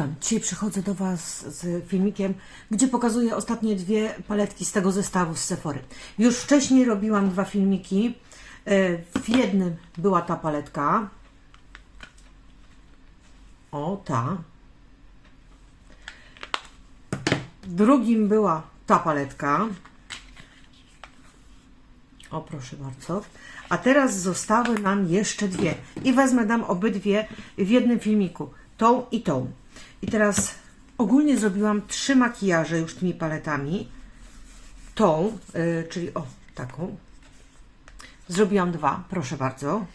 wam, dzisiaj przychodzę do was z filmikiem, gdzie pokazuję ostatnie dwie paletki z tego zestawu z Sephory. Już wcześniej robiłam dwa filmiki. E, W jednym była ta paletka. O, ta. W drugim była ta paletka. O, proszę bardzo. A teraz zostały nam jeszcze dwie. I wezmę dam obydwie w jednym filmiku. Tą i tą. I teraz ogólnie zrobiłam trzy makijaże już tymi paletami. Tą, y, czyli o, taką. Zrobiłam dwa, proszę bardzo.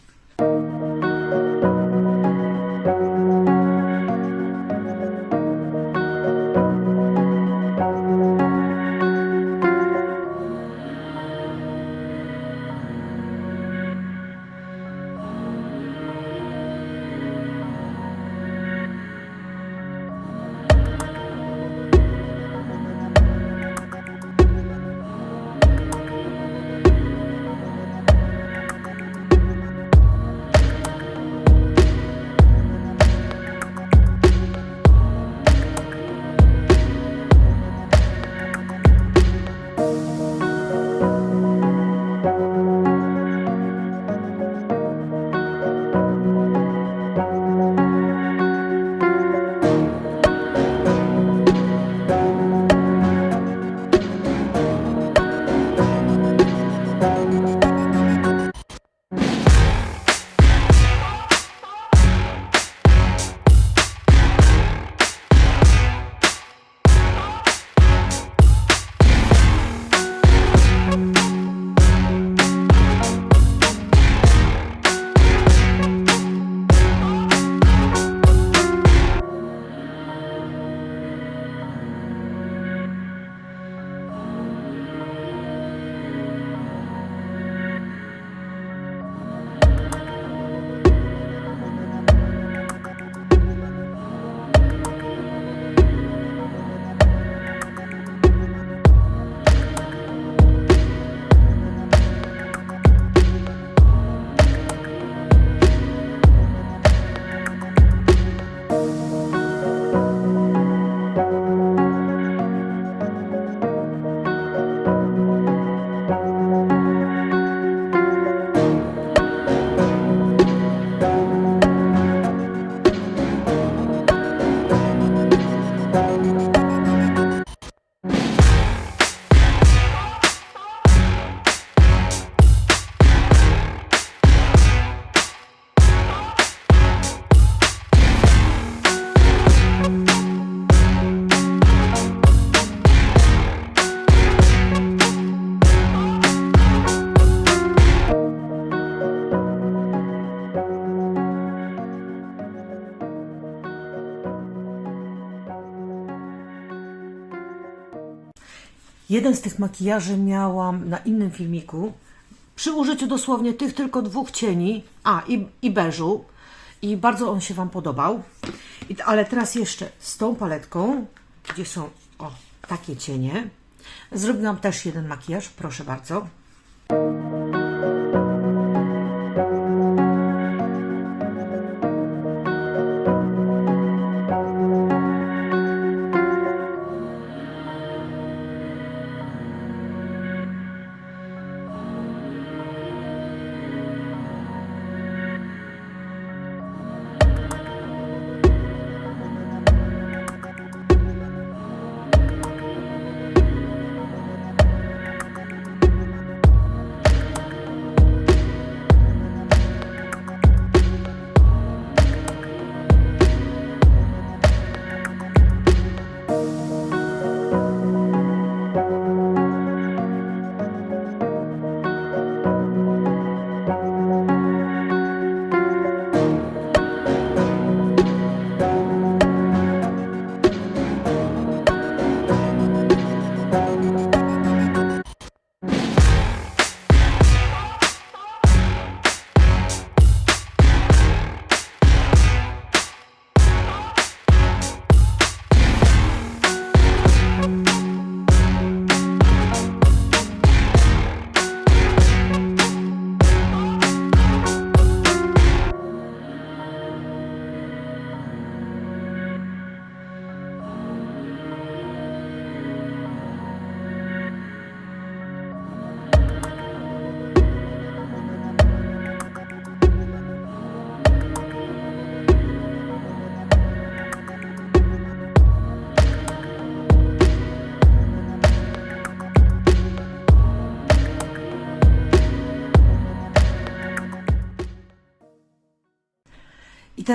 Jeden z tych makijaży miałam na innym filmiku. Przy użyciu dosłownie tych tylko dwóch cieni, a i, i beżu. I bardzo on się Wam podobał. I, ale teraz jeszcze z tą paletką, gdzie są o takie cienie. Zrobiłam też jeden makijaż, proszę bardzo.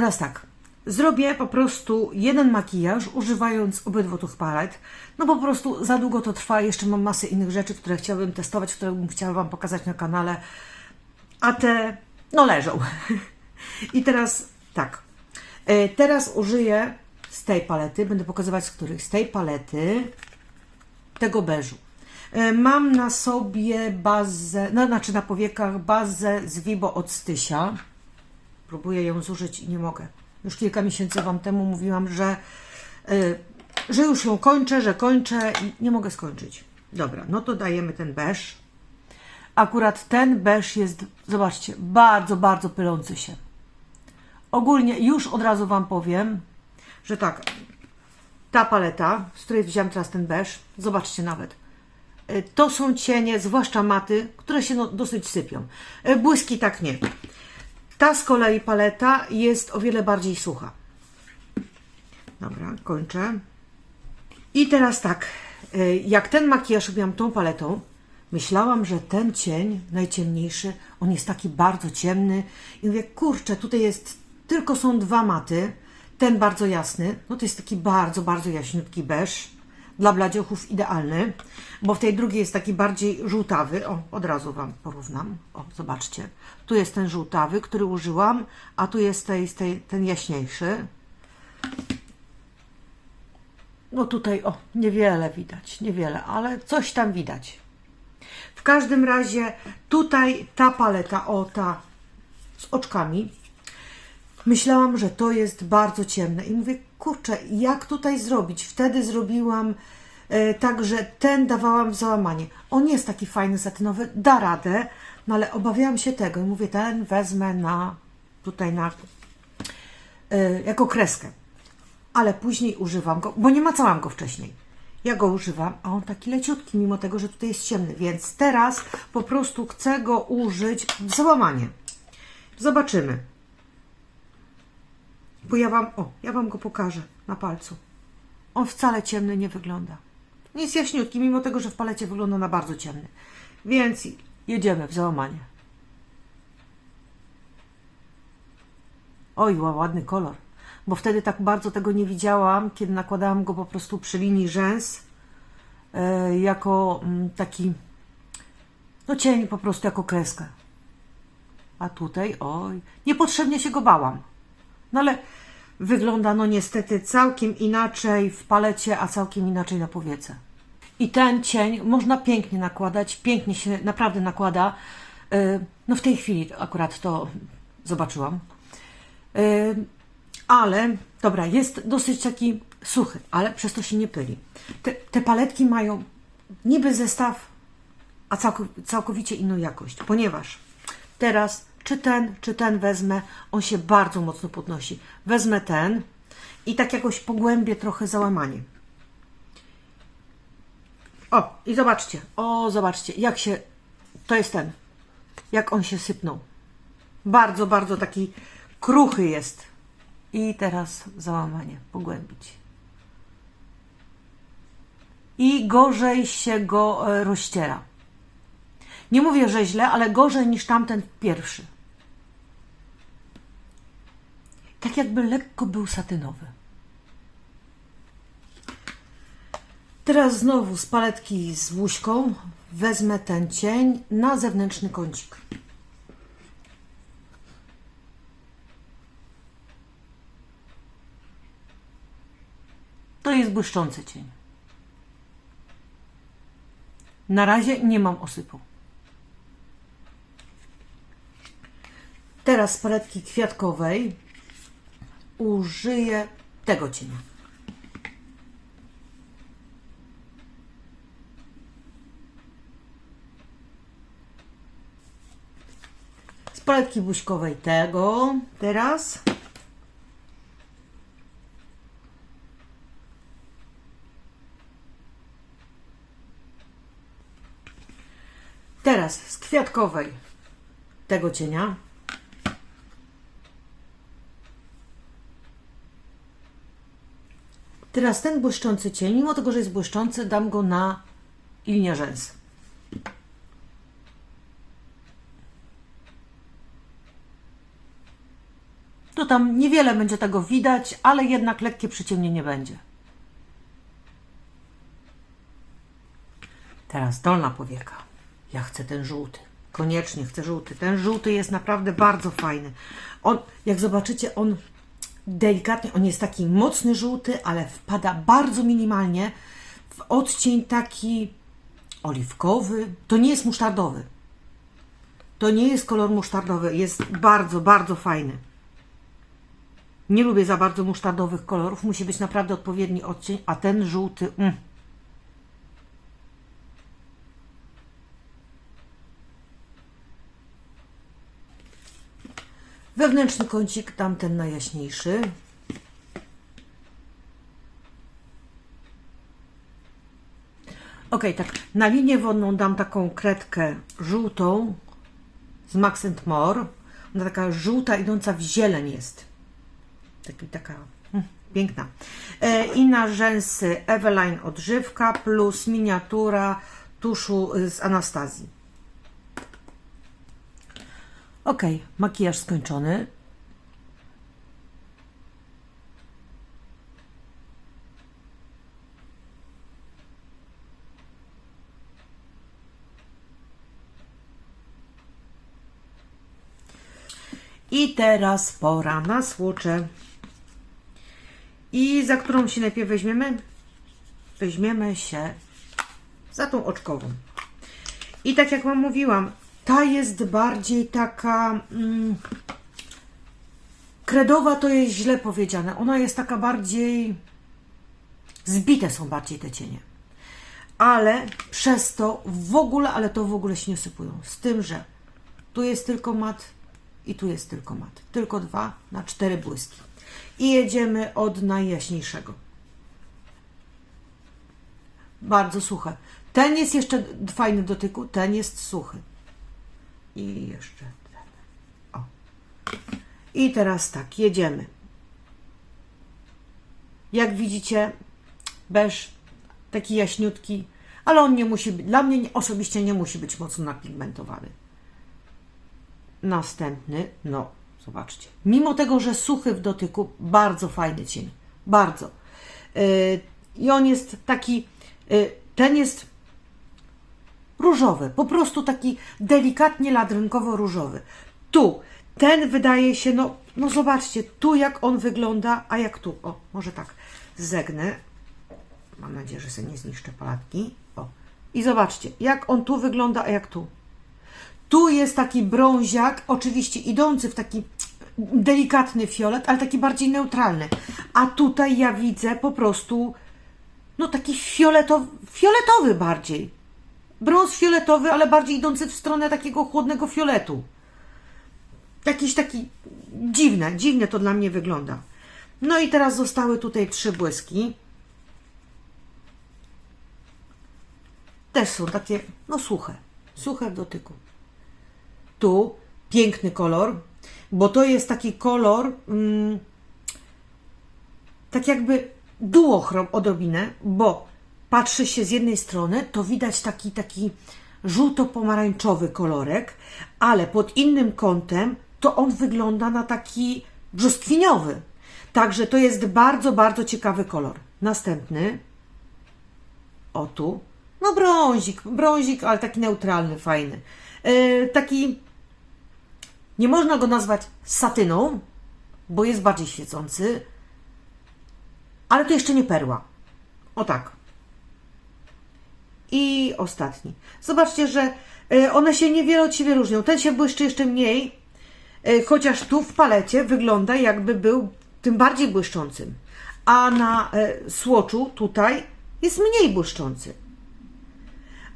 Teraz tak. Zrobię po prostu jeden makijaż, używając obydwu tych palet. No po prostu za długo to trwa. Jeszcze mam masę innych rzeczy, które chciałabym testować, które bym chciała Wam pokazać na kanale. A te, no leżą. I teraz tak. E, Teraz użyję z tej palety, będę pokazywać z których. Z tej palety tego beżu. E, Mam na sobie bazę, no znaczy na powiekach bazę z Vibo od Stysia. Próbuję ją zużyć i nie mogę. Już kilka miesięcy Wam temu mówiłam, że, y, że już ją kończę, że kończę i nie mogę skończyć. Dobra, no to dajemy ten beż. Akurat ten beż jest, zobaczcie, bardzo, bardzo pylący się. Ogólnie już od razu Wam powiem, że tak, ta paleta, z której wziąłem teraz ten beż, zobaczcie nawet, y, to są cienie, zwłaszcza maty, które się no, dosyć sypią. Y, Błyski tak nie. Ta z kolei paleta jest o wiele bardziej sucha. Dobra, kończę. I teraz tak, y, jak ten makijaż robiłam tą paletą, myślałam, że ten cień, najciemniejszy, on jest taki bardzo ciemny. I mówię, kurczę, tutaj jest, tylko są dwa maty. Ten bardzo jasny, no to jest taki bardzo, bardzo jaśniutki beż. Dla bladziochów idealny, bo w tej drugiej jest taki bardziej żółtawy. O, od razu Wam porównam. O, zobaczcie. Tu jest ten żółtawy, który użyłam, a tu jest tej, tej, ten jaśniejszy. No tutaj, o, niewiele widać, niewiele, ale coś tam widać. W każdym razie tutaj ta paleta, o ta z oczkami, myślałam, że to jest bardzo ciemne i mówię, kurczę, jak tutaj zrobić? Wtedy zrobiłam e, tak, że ten dawałam w załamanie. On jest taki fajny, satynowy, da radę, no ale obawiałam się tego i mówię, ten wezmę na, tutaj na, e, jako kreskę. Ale później używam go, bo nie macałam go wcześniej. Ja go używam, a on taki leciutki, mimo tego, że tutaj jest ciemny, więc teraz po prostu chcę go użyć w załamanie. Zobaczymy. Bo ja wam, o, ja wam go pokażę na palcu. On wcale ciemny nie wygląda. Nie jest jaśniutki, mimo tego, że w palecie wygląda na bardzo ciemny. Więc jedziemy w załamanie. Oj, ła- ładny kolor. Bo wtedy tak bardzo tego nie widziałam, kiedy nakładałam go po prostu przy linii rzęs. E, jako mm, taki, no cień po prostu jako kreskę. A tutaj, oj, niepotrzebnie się go bałam. No ale wygląda no niestety całkiem inaczej w palecie, a całkiem inaczej na powiece. I ten cień można pięknie nakładać, pięknie się naprawdę nakłada. Yy, No w tej chwili akurat to zobaczyłam. Yy, Ale, dobra, jest dosyć taki suchy, ale przez to się nie pyli. Te, te paletki mają niby zestaw, a całko, całkowicie inną jakość, ponieważ teraz czy ten, czy ten wezmę, on się bardzo mocno podnosi. Wezmę ten i tak jakoś pogłębię trochę załamanie. O, i zobaczcie, o, zobaczcie, jak się, to jest ten, jak on się sypnął. Bardzo, bardzo taki kruchy jest. I teraz załamanie, pogłębić. I gorzej się go e, rozciera. Nie mówię, że źle, ale gorzej niż tamten pierwszy. Tak jakby lekko był satynowy. Teraz znowu z paletki z łuśką wezmę ten cień na zewnętrzny kącik. To jest błyszczący cień. Na razie nie mam osypu. Teraz z paletki kwiatkowej użyję tego cienia. Z paletki buźkowej tego teraz. Teraz z kwiatkowej tego cienia. Teraz ten błyszczący cień, mimo tego, że jest błyszczący, dam go na linię rzęs. to tam niewiele będzie tego widać, ale jednak lekkie przyciemnienie będzie. Teraz dolna powieka. Ja chcę ten żółty. Koniecznie chcę żółty. Ten żółty jest naprawdę bardzo fajny. On, jak zobaczycie, on delikatnie, on jest taki mocny żółty, ale wpada bardzo minimalnie w odcień taki oliwkowy. To nie jest musztardowy. To nie jest kolor musztardowy. Jest bardzo, bardzo fajny. Nie lubię za bardzo musztardowych kolorów. Musi być naprawdę odpowiedni odcień, a ten żółty. Mm. Wewnętrzny kącik, tamten najjaśniejszy. Ok, tak, na linię wodną dam taką kredkę żółtą z Max More. Ona taka żółta, idąca w zieleń jest. Taki, taka mm, piękna. E, I na rzęsy Eveline odżywka plus miniatura tuszu z Anastazji. Ok, makijaż skończony. I teraz pora na słocze. I za którą się najpierw weźmiemy? Weźmiemy się za tą oczkową. I tak jak Wam mówiłam, ta jest bardziej taka. Mm, kredowa to jest źle powiedziane. Ona jest taka bardziej. Zbite są bardziej te cienie. Ale przez to w ogóle, ale to w ogóle się nie sypują. Z tym, że tu jest tylko mat i tu jest tylko mat. Tylko dwa na cztery błyski. I jedziemy od najjaśniejszego. Bardzo suche. Ten jest jeszcze fajny dotyku, ten jest suchy. I jeszcze ten. O. I teraz tak, jedziemy. Jak widzicie, beż taki jaśniutki, ale on nie musi być, dla mnie nie- osobiście nie musi być mocno napigmentowany. Następny, no, zobaczcie. Mimo tego, że suchy w dotyku, bardzo fajny cień. Bardzo. Yy, I on jest taki, yy, ten jest różowy, po prostu taki delikatnie ladrynkowo-różowy. Tu, ten wydaje się, no, no zobaczcie, tu jak on wygląda, a jak tu. O, może tak, zegnę. Mam nadzieję, że sobie nie zniszczę palatki. O. I zobaczcie, jak on tu wygląda, a jak tu. Tu jest taki brąziak, oczywiście idący w taki delikatny fiolet, ale taki bardziej neutralny. A tutaj ja widzę po prostu, no taki fioletowy, fioletowy bardziej. Brąz fioletowy, ale bardziej idący w stronę takiego chłodnego fioletu. Jakiś taki dziwne, dziwnie to dla mnie wygląda. No i teraz zostały tutaj trzy błyski. Też są takie, no suche, suche w dotyku. Tu piękny kolor, bo to jest taki kolor, mm, tak jakby duochrom odrobinę, bo patrzy się z jednej strony, to widać taki, taki żółto-pomarańczowy kolorek, ale pod innym kątem to on wygląda na taki brzoskwiniowy. Także to jest bardzo, bardzo ciekawy kolor. Następny. O tu. No brązik, brązik, ale taki neutralny, fajny. Yy, taki, nie można go nazwać satyną, bo jest bardziej świecący, ale to jeszcze nie perła. O tak. I ostatni. Zobaczcie, że y, one się niewiele od siebie różnią. Ten się błyszczy jeszcze mniej, y, chociaż tu w palecie wygląda jakby był tym bardziej błyszczącym. A na y, słoczu tutaj jest mniej błyszczący.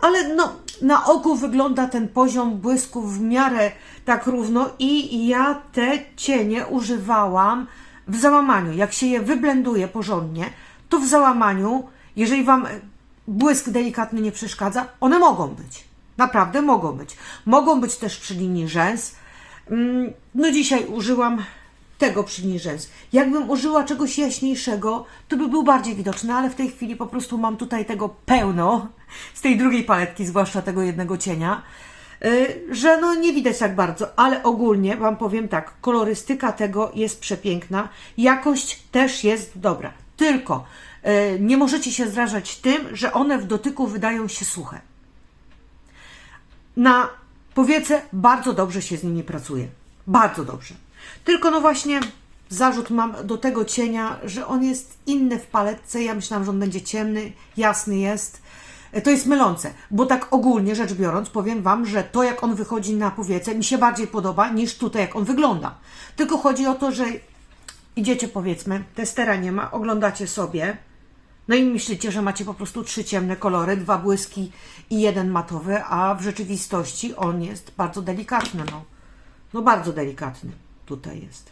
Ale no, na oku wygląda ten poziom błysku w miarę tak równo i ja te cienie używałam w załamaniu. Jak się je wyblenduje porządnie, to w załamaniu, jeżeli Wam e, błysk delikatny nie przeszkadza, one mogą być. Naprawdę mogą być. Mogą być też przy linii rzęs. Mm, No dzisiaj użyłam tego przy linii rzęs. Jakbym użyła czegoś jaśniejszego, to by był bardziej widoczny, ale w tej chwili po prostu mam tutaj tego pełno z tej drugiej paletki, zwłaszcza tego jednego cienia. y, że no nie widać tak bardzo, ale ogólnie Wam powiem tak, kolorystyka tego jest przepiękna, jakość też jest dobra, tylko nie możecie się zrażać tym, że one w dotyku wydają się suche. Na powiece bardzo dobrze się z nimi pracuje. Bardzo dobrze. Tylko no właśnie zarzut mam do tego cienia, że on jest inny w paletce. Ja myślałam, że on będzie ciemny, jasny jest. E, To jest mylące, bo tak ogólnie rzecz biorąc, powiem Wam, że to jak on wychodzi na powiece mi się bardziej podoba niż tutaj jak on wygląda. Tylko chodzi o to, że idziecie powiedzmy, testera nie ma, oglądacie sobie, no i myślicie, że macie po prostu trzy ciemne kolory, dwa błyski i jeden matowy, a w rzeczywistości on jest bardzo delikatny, no. No bardzo delikatny tutaj jest.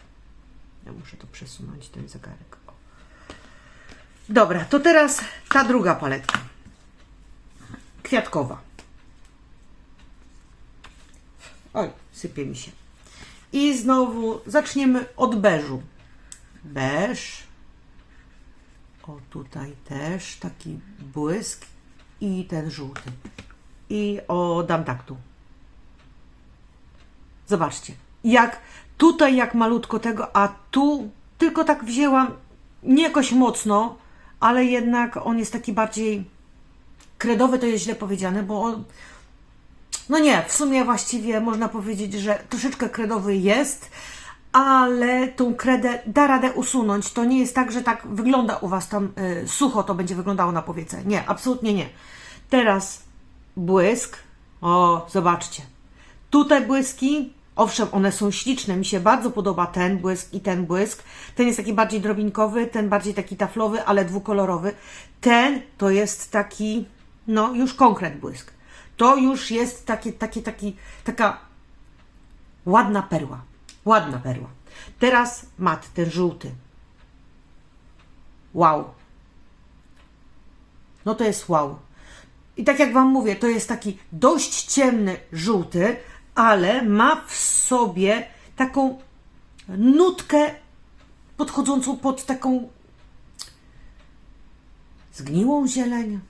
Ja muszę to przesunąć, ten zegarek. O. Dobra, to teraz ta druga paletka. Kwiatkowa. Oj, sypie mi się. I znowu zaczniemy od beżu. Beż. O, tutaj też taki błysk i ten żółty. I o, dam tak tu. Zobaczcie, jak tutaj jak malutko tego, a tu tylko tak wzięłam, nie jakoś mocno, ale jednak on jest taki bardziej kredowy, to jest źle powiedziane, bo on, no nie, w sumie właściwie można powiedzieć, że troszeczkę kredowy jest, ale tą kredę da radę usunąć. To nie jest tak, że tak wygląda u Was tam y, sucho, to będzie wyglądało na powiece. Nie, absolutnie nie. Teraz błysk. O, zobaczcie. Tutaj błyski. Owszem, one są śliczne. Mi się bardzo podoba ten błysk i ten błysk. Ten jest taki bardziej drobinkowy, ten bardziej taki taflowy, ale dwukolorowy. Ten to jest taki, no już konkret błysk. To już jest takie, takie, taki, taka ładna perła. Ładna perła. Teraz mat, ten żółty. Wow. No to jest wow. I tak jak Wam mówię, to jest taki dość ciemny żółty, ale ma w sobie taką nutkę podchodzącą pod taką zgniłą zieleń.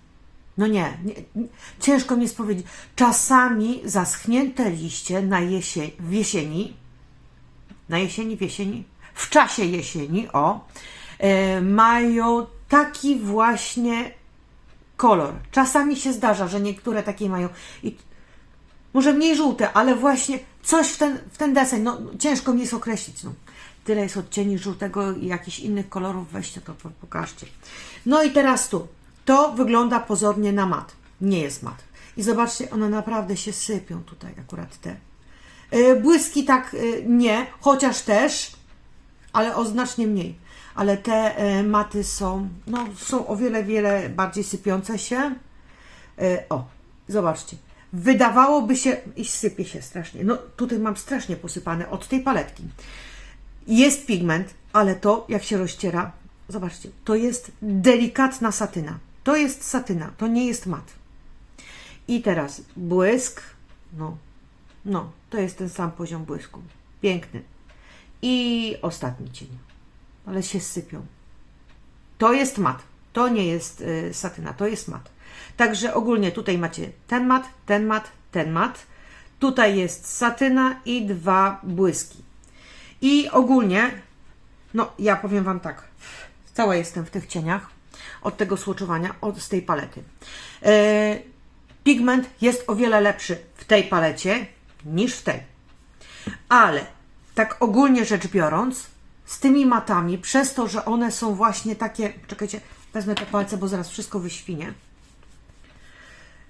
No nie, nie, nie, ciężko mi jest powiedzieć. Czasami zaschnięte liście na jesień, w jesieni, na jesieni, w jesieni, w czasie jesieni, o, e, mają taki właśnie kolor. Czasami się zdarza, że niektóre takie mają i może mniej żółte, ale właśnie coś w ten, w ten deseń, no ciężko mi jest określić, no. Tyle jest odcieni żółtego i jakichś innych kolorów, weźcie to, po- pokażcie. No i teraz tu, to wygląda pozornie na mat, nie jest mat. I zobaczcie, one naprawdę się sypią tutaj, akurat te. E, Błyski tak e, nie, chociaż też, ale o znacznie mniej. Ale te e, maty są, no, są o wiele, wiele bardziej sypiące się. O, zobaczcie. Wydawałoby się, i sypie się strasznie. No, tutaj mam strasznie posypane od tej paletki. Jest pigment, ale to, jak się rozciera, zobaczcie, to jest delikatna satyna. To jest satyna, to nie jest mat. I teraz błysk, no, no, to jest ten sam poziom błysku. Piękny. I ostatni cień. Ale się sypią. To jest mat. To nie jest y, satyna, to jest mat. Także ogólnie tutaj macie ten mat, ten mat, ten mat. Tutaj jest satyna i dwa błyski. I ogólnie, no ja powiem Wam tak, cała jestem w tych cieniach od tego słuczowania, od z tej palety. E, pigment jest o wiele lepszy w tej palecie niż w tej. Ale tak ogólnie rzecz biorąc, z tymi matami, przez to, że one są właśnie takie, czekajcie, wezmę te palce, bo zaraz wszystko wyświnie.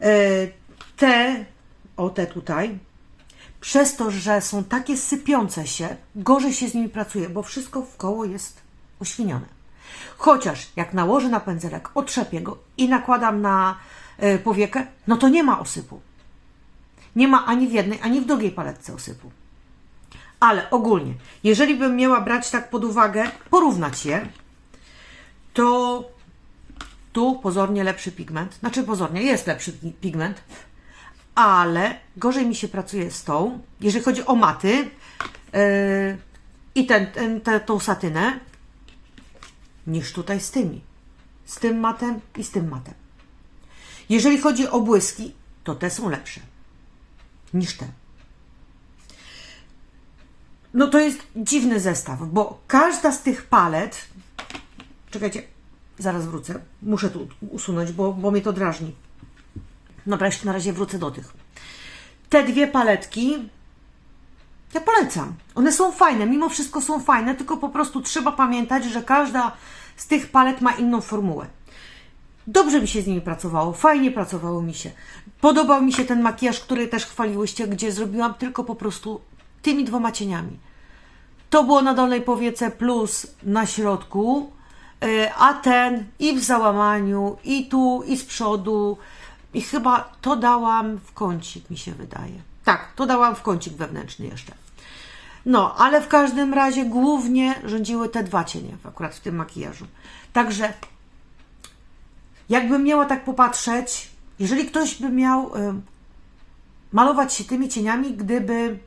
E, Te, o te tutaj, przez to, że są takie sypiące się, gorzej się z nimi pracuje, bo wszystko w koło jest uświnione. Chociaż jak nałożę na pędzelek, otrzepię go i nakładam na e, powiekę, no to nie ma osypu. Nie ma ani w jednej, ani w drugiej paletce osypu. Ale ogólnie, jeżeli bym miała brać tak pod uwagę, porównać je, to tu pozornie lepszy pigment, znaczy pozornie jest lepszy pi- pigment, ale gorzej mi się pracuje z tą, jeżeli chodzi o maty yy, i ten, ten, tę- tą satynę, niż tutaj z tymi. Z tym matem i z tym matem. Jeżeli chodzi o błyski, to te są lepsze. Niż te. No to jest dziwny zestaw, bo każda z tych palet. Czekajcie, zaraz wrócę. Muszę tu usunąć, bo, bo mnie to drażni. Dobra, jeszcze na razie wrócę do tych. Te dwie paletki ja polecam. One są fajne, mimo wszystko są fajne, tylko po prostu trzeba pamiętać, że każda z tych palet ma inną formułę. Dobrze mi się z nimi pracowało, fajnie pracowało mi się. Podobał mi się ten makijaż, który też chwaliłyście, gdzie zrobiłam tylko po prostu tymi dwoma cieniami. To było na dolnej powiece plus na środku, yy, a ten i w załamaniu, i tu, i z przodu. I chyba to dałam w kącik, mi się wydaje. Tak, to dałam w kącik wewnętrzny jeszcze. No, ale w każdym razie głównie rządziły te dwa cienie, akurat w tym makijażu. Także, jakbym miała tak popatrzeć, jeżeli ktoś by miał malować się tymi cieniami, gdyby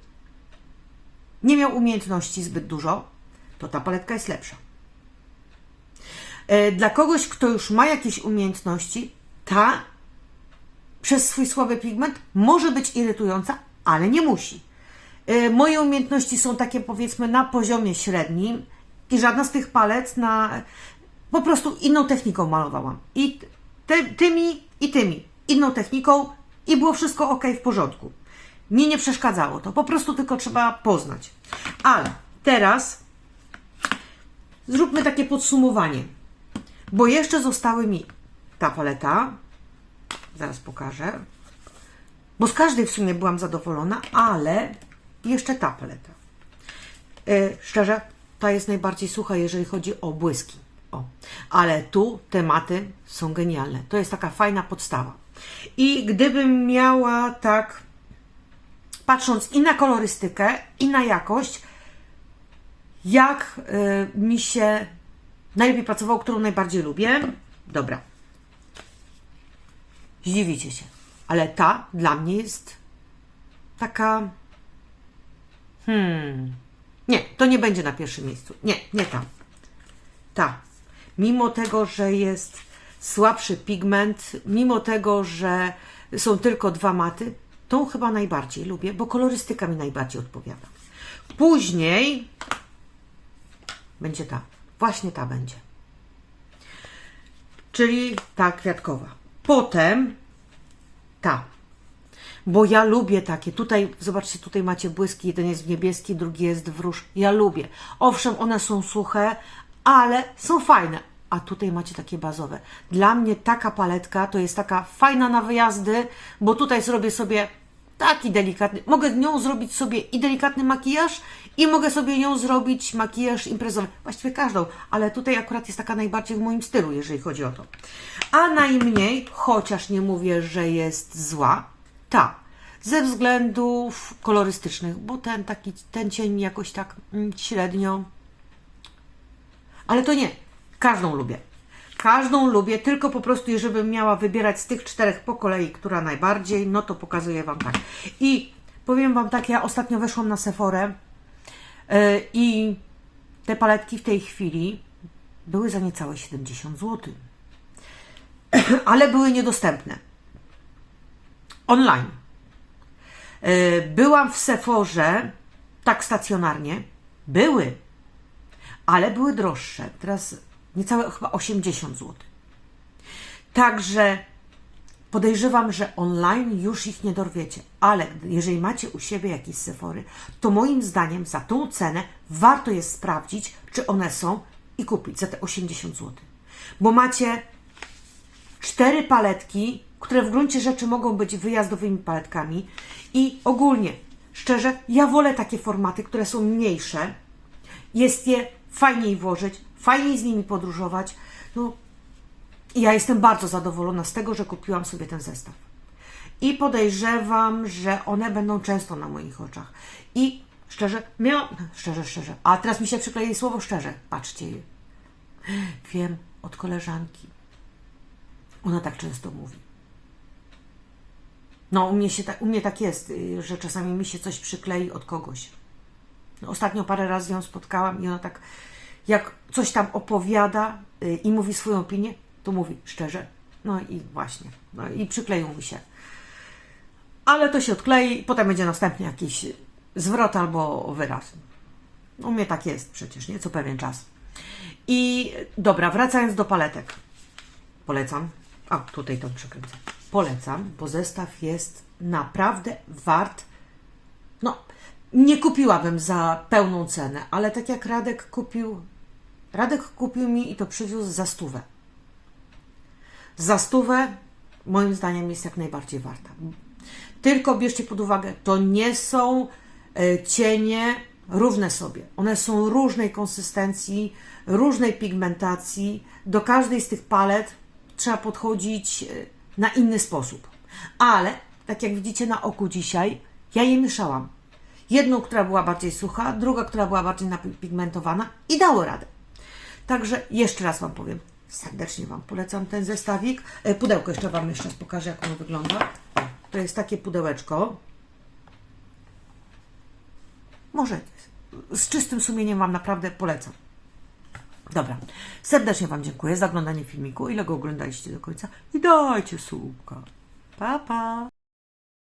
nie miał umiejętności zbyt dużo, to ta paletka jest lepsza. E, Dla kogoś, kto już ma jakieś umiejętności, ta przez swój słaby pigment może być irytująca, ale nie musi. E, Moje umiejętności są takie powiedzmy na poziomie średnim i żadna z tych palet na po prostu inną techniką malowałam. I tymi i tymi. Inną techniką i było wszystko ok w porządku. Mi nie przeszkadzało to, po prostu tylko trzeba poznać. Ale teraz zróbmy takie podsumowanie, bo jeszcze zostały mi ta paleta, zaraz pokażę, bo z każdej w sumie byłam zadowolona, ale jeszcze ta paleta. E, szczerze, ta jest najbardziej sucha, jeżeli chodzi o błyski. O. Ale tu tematy są genialne. To jest taka fajna podstawa. I gdybym miała tak, patrząc i na kolorystykę, i na jakość, jak y, mi się najlepiej pracowało, którą najbardziej lubię. Dobra. Zdziwicie się, ale ta dla mnie jest taka. Hmm. Nie, to nie będzie na pierwszym miejscu. Nie, nie ta. Ta. Mimo tego, że jest słabszy pigment, mimo tego, że są tylko dwa maty, tą chyba najbardziej lubię, bo kolorystyka mi najbardziej odpowiada. Później będzie ta. Właśnie ta będzie. Czyli ta kwiatkowa. Potem ta. Bo ja lubię takie. Tutaj, zobaczcie, tutaj macie błyski. Jeden jest w niebieski, drugi jest w róż. Ja lubię. Owszem, one są suche, ale są fajne. A tutaj macie takie bazowe. Dla mnie taka paletka to jest taka fajna na wyjazdy, bo tutaj zrobię sobie taki delikatny. Mogę nią zrobić sobie i delikatny makijaż, i mogę sobie nią zrobić makijaż imprezowy. Właściwie każdą, ale tutaj akurat jest taka najbardziej w moim stylu, jeżeli chodzi o to. A najmniej, chociaż nie mówię, że jest zła, ta. Ze względów kolorystycznych, bo ten taki, ten cień jakoś tak mm, średnio. Ale to nie. Każdą lubię. Każdą lubię, tylko po prostu, jeżeli miała wybierać z tych czterech po kolei, która najbardziej, no to pokazuję Wam tak. I powiem Wam tak, ja ostatnio weszłam na Sephorę yy, i te paletki w tej chwili były za niecałe 70 zł. Ale były niedostępne. Online. Yy, byłam w Sephorze, tak stacjonarnie. Były, ale były droższe. Teraz niecałe chyba 80 zł. Także podejrzewam, że online już ich nie dorwiecie, ale jeżeli macie u siebie jakieś Sephory, to moim zdaniem za tą cenę warto jest sprawdzić, czy one są i kupić za te 80 zł. Bo macie cztery paletki, które w gruncie rzeczy mogą być wyjazdowymi paletkami i ogólnie, szczerze, ja wolę takie formaty, które są mniejsze, jest je fajniej włożyć, fajniej z nimi podróżować. No, ja jestem bardzo zadowolona z tego, że kupiłam sobie ten zestaw. I podejrzewam, że one będą często na moich oczach. I szczerze, miałam. Szczerze, szczerze. A teraz mi się przyklei słowo szczerze. Patrzcie. Wiem od koleżanki. Ona tak często mówi. No, u mnie, się tak, u mnie tak jest, y, że czasami mi się coś przyklei od kogoś. No, ostatnio parę razy ją spotkałam i ona tak, jak coś tam opowiada y, i mówi swoją opinię, to mówi szczerze. No i właśnie. No i przykleił mi się. ale to się odklei, potem będzie następnie jakiś zwrot albo wyraz. U mnie tak jest przecież, nie? Co pewien czas. I dobra, wracając do paletek. Polecam. A, tutaj to przekręcę. Polecam, bo zestaw jest naprawdę wart. Nie kupiłabym za pełną cenę, ale tak jak Radek kupił. Radek kupił mi i to przywiózł za stówę. Za stówę, moim zdaniem, jest jak najbardziej warta. Tylko bierzcie pod uwagę, to nie są e, cienie równe sobie. One są różnej konsystencji, różnej pigmentacji. Do każdej z tych palet trzeba podchodzić e, na inny sposób. Ale, tak jak widzicie na oku dzisiaj, ja je mieszałam. Jedną, która była bardziej sucha, druga, która była bardziej napigmentowana i dało radę. Także jeszcze raz Wam powiem, serdecznie Wam polecam ten zestawik. E, Pudełko jeszcze Wam jeszcze raz pokażę, jak ono wygląda. To jest takie pudełeczko. Może z czystym sumieniem Wam naprawdę polecam. Dobra, serdecznie Wam dziękuję za oglądanie filmiku, ile go oglądaliście do końca i dajcie słupka. Pa, pa!